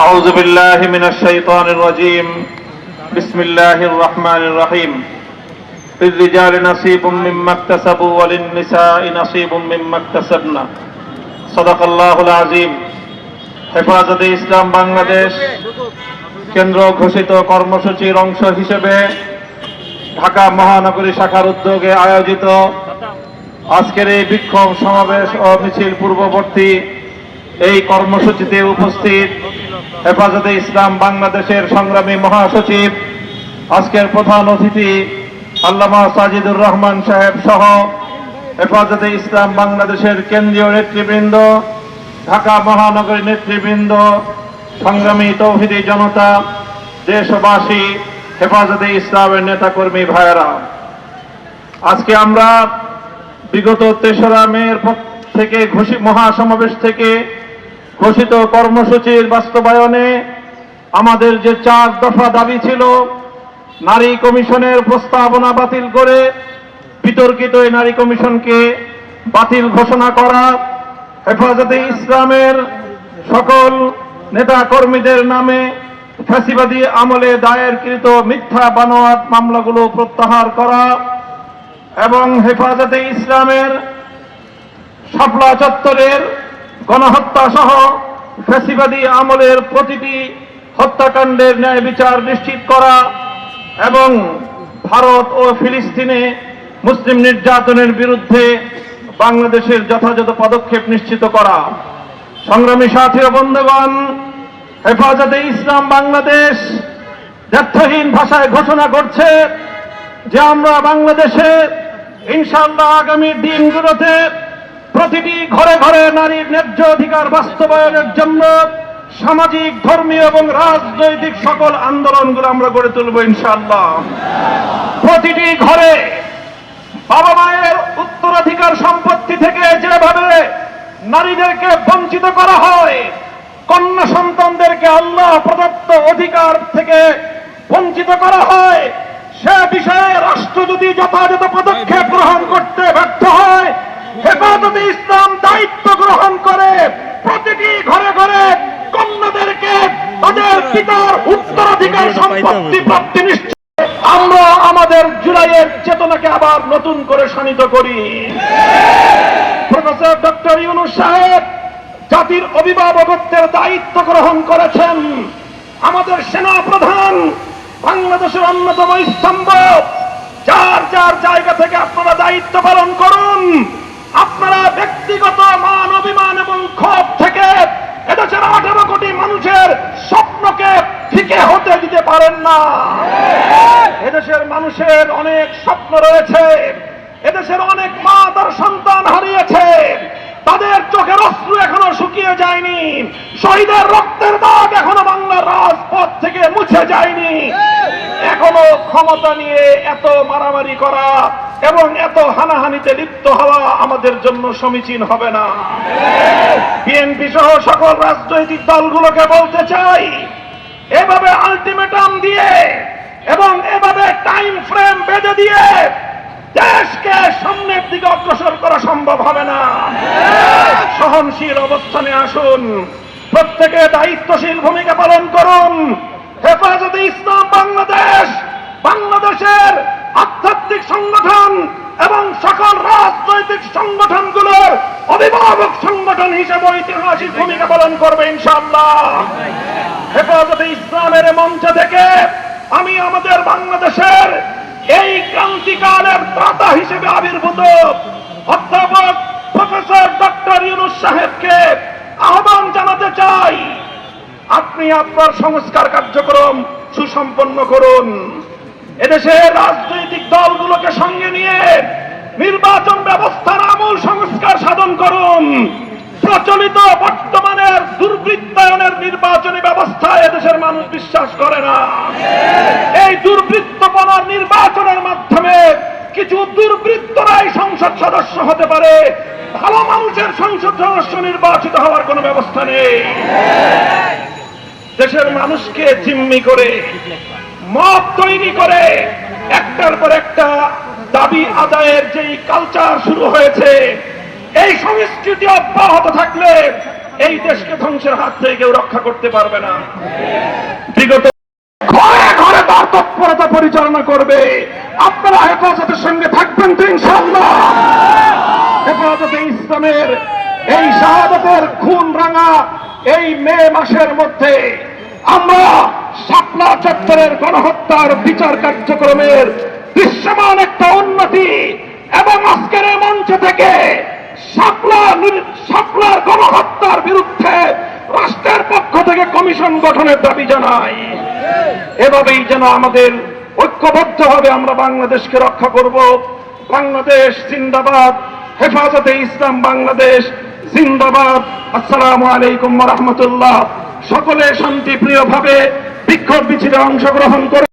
أعوذ بالله من الشيطان الرجيم بسم الله الرحمن الرحيم للرجال نصيب مما اكتسبوا وللنساء نصيب مما اكتسبنا صدق الله العظيم হেফাজতে ইসলাম বাংলাদেশ কেন্দ্র ঘোষিত কর্মসূচির অংশ হিসেবে ঢাকা মহানগরী শাখার উদ্যোগে আয়োজিত আজকের এই বিক্ষোভ সমাবেশ ও মিছিল পূর্ববর্তী এই কর্মসূচিতে উপস্থিত হেফাজতে ইসলাম বাংলাদেশের সংগ্রামী মহাসচিব, আজকের প্রধান অতিথি আল্লামা সাজিদুর রহমান সাহেব সহ হেফাজতে ইসলাম বাংলাদেশের কেন্দ্রীয় নেতৃবৃন্দ, ঢাকা মহানগরী নেতৃবৃন্দ, সংগ্রামী তৌহিদি জনতা, দেশবাসী, হেফাজতে ইসলামের নেতাকর্মী ভাইয়েরা। আজকে আমরা বিগত তেসরা মের পর থেকে ঘোষিত মহাসমাবেশ থেকে ঘোষিত কর্মসূচির বাস্তবায়নে আমাদের যে চার দফা দাবি ছিল, নারী কমিশনের প্রস্তাবনা বাতিল করে বিতর্কিত এই নারী কমিশনকে বাতিল ঘোষণা করা, হেফাজতে ইসলামের সকল নেতা কর্মীদের নামে ফ্যাসিবাদী আমলে দায়েরকৃত মিথ্যা বানোয়াট মামলাগুলো প্রত্যাহার করা এবং হেফাজতে ইসলামের শাপলা চত্বরের গণহত্যা সহ ফ্যাসিবাদী আমলের প্রতিটি হত্যাকাণ্ডের ন্যায় বিচার নিশ্চিত করা এবং ভারত ও ফিলিস্তিনে মুসলিম নির্যাতনের বিরুদ্ধে বাংলাদেশের যথাযথ পদক্ষেপ নিশ্চিত করা। সংগ্রামী সাথী বন্ধুগণ, হেফাজতে ইসলাম বাংলাদেশ দ্ব্যর্থহীন ভাষায় ঘোষণা করছে যে আমরা বাংলাদেশে ইনশাআল্লাহ আগামী দিনগুলোতে প্রতিটি ঘরে ঘরে নারীর ন্যায্য অধিকার বাস্তবায়নের জন্য সামাজিক, ধর্মীয় এবং রাজনৈতিক সকল আন্দোলনগুলো আমরা গড়ে তুলব ইনশাআল্লাহ। প্রতিটি ঘরে বাবা মায়ের উত্তরাধিকার সম্পত্তি থেকে যেভাবে নারীদেরকে বঞ্চিত করা হয়, কন্যা সন্তানদেরকে আল্লাহ প্রদত্ত অধিকার থেকে বঞ্চিত করা হয়, সে বিষয়ে রাষ্ট্র যদি যথাযথ পদক্ষেপ গ্রহণ করতে ব্যর্থ হয় হেফাজতে ইসলাম দায়িত্ব গ্রহণ করে প্রতিটি ঘরে ঘরে কন্যাদেরকে তাদের পিতার আমরা আমাদের জুলাইয়ের চেতনাকে আবার নতুন করে শানিত করি। প্রফেসর ডক্টর ইউনুস সাহেব জাতির অভিভাবকত্বের দায়িত্ব গ্রহণ করেছেন। আমাদের সেনা প্রধান বাংলাদেশের অন্যতম স্তম্ভ, যার যার জায়গা থেকে আপনারা দায়িত্ব পালন করুন আপনারা ব্যক্তিগত মান অভিমান এবং ক্ষোভ থেকে এদেশের আঠারো কোটি মানুষের স্বপ্নকে ফিকে হতে দিতে পারেন না। এদেশের মানুষের অনেক স্বপ্ন রয়েছে। এদেশের অনেক মা তার সন্তান হারিয়েছে। তাদের চোখের অশ্রু এখনও শুকিয়ে যায়নি। শহীদের রক্তের দাগ এখনও বাংলার রাজপথ থেকে মুছে যায়নি। এখনও ক্ষমতা নিয়ে এত মারামারি করা এবং এত হানাহানিতে লিপ্ত হওয়া আমাদের জন্য সমীচীন হবে না। বিএনপি সহ সকল রাজনৈতিক দলগুলোকে বলতে চাই এভাবে আলটিমেটাম দিয়ে এবং এভাবে টাইম ফ্রেম বেঁধে দিয়ে দেশকে সামনের দিকে অগ্রসর করা সম্ভব হবে না। সহনশীল অবস্থানে আসুন। প্রত্যেকে দায়িত্বশীল ভূমিকা পালন করুন। হেফাজতে ইসলাম বাংলাদেশ, বাংলাদেশের আধ্যাত্মিক সংগঠন এবং সকল রাজনৈতিক সংগঠনগুলোর অভিভাবক সংগঠন হিসেবে ঐতিহাসিক ভূমিকা পালন করবে ইনশাআল্লাহ। হেফাজতে ইসলামের মঞ্চ থেকে আমি আমাদের বাংলাদেশের এই ক্রান্তিকালের ত্রাতা হিসেবে আবির্ভূত। অধ্যাপক প্রফেসর ডক্টর ইউনুস সাহেবকে আহ্বান জানাতে চাই। আপনি আপনার সংস্কার কার্যক্রম সুসম্পন্ন করুন। এদেশের রাজনৈতিক দলগুলোকে সঙ্গে নিয়ে নির্বাচন ব্যবস্থার আমূল সংস্কার সাধন করুন। প্রচলিত দুর্বৃত্তায়নের নির্বাচনী ব্যবস্থা এদেশের মানুষ বিশ্বাস করে না। এই দুর্বৃত্তপনার নির্বাচনের মাধ্যমে কিছু দুর্বৃত্তরাই সংসদ সদস্য হতে পারে। ভালো মানুষের সংসদ সদস্য নির্বাচিত হওয়ার কোনো ব্যবস্থা নেই। দেশের মানুষকে জিম্মি করে, মত তৈরি করে, একটার পর একটা দাবি আদায়ের যেই কালচার শুরু হয়েছে, এই সংস্কৃতি অব্যাহত থাকলে এই দেশকে ধ্বংসের হাত থেকে কেউ রক্ষা করতে পারবে না। বিগত ঘরে ঘরে তার তৎপরতা পরিচালনা করবে। আপনারা হেফাজতের সঙ্গে থাকবেন তো ইনশাল্লাহ হেফাজতে ইসলামের এই শাহাদতের খুন রাঙা এই মে মাসের মধ্যে আমরা শাপলা চত্বরের গণহত্যার বিচার কার্যক্রমের দৃশ্যমান একটা উন্নতি এবং আজকের মঞ্চ থেকে শাপলা শাপলার গণহত্যার বিরুদ্ধে রাষ্ট্রের পক্ষ থেকে কমিশন গঠনের দাবি জানাই। এভাবেই যেন আমাদের ঐক্যবদ্ধ হবে আমরা বাংলাদেশকে রক্ষা করব। বাংলাদেশ জিন্দাবাদ। হেফাজতে ইসলাম বাংলাদেশ জিন্দাবাদ। আসসালামু আলাইকুম রহমতুল্লাহ। সকলে শান্তিপ্রিয়ভাবে বিক্ষোভ মিছিলে অংশগ্রহণ করে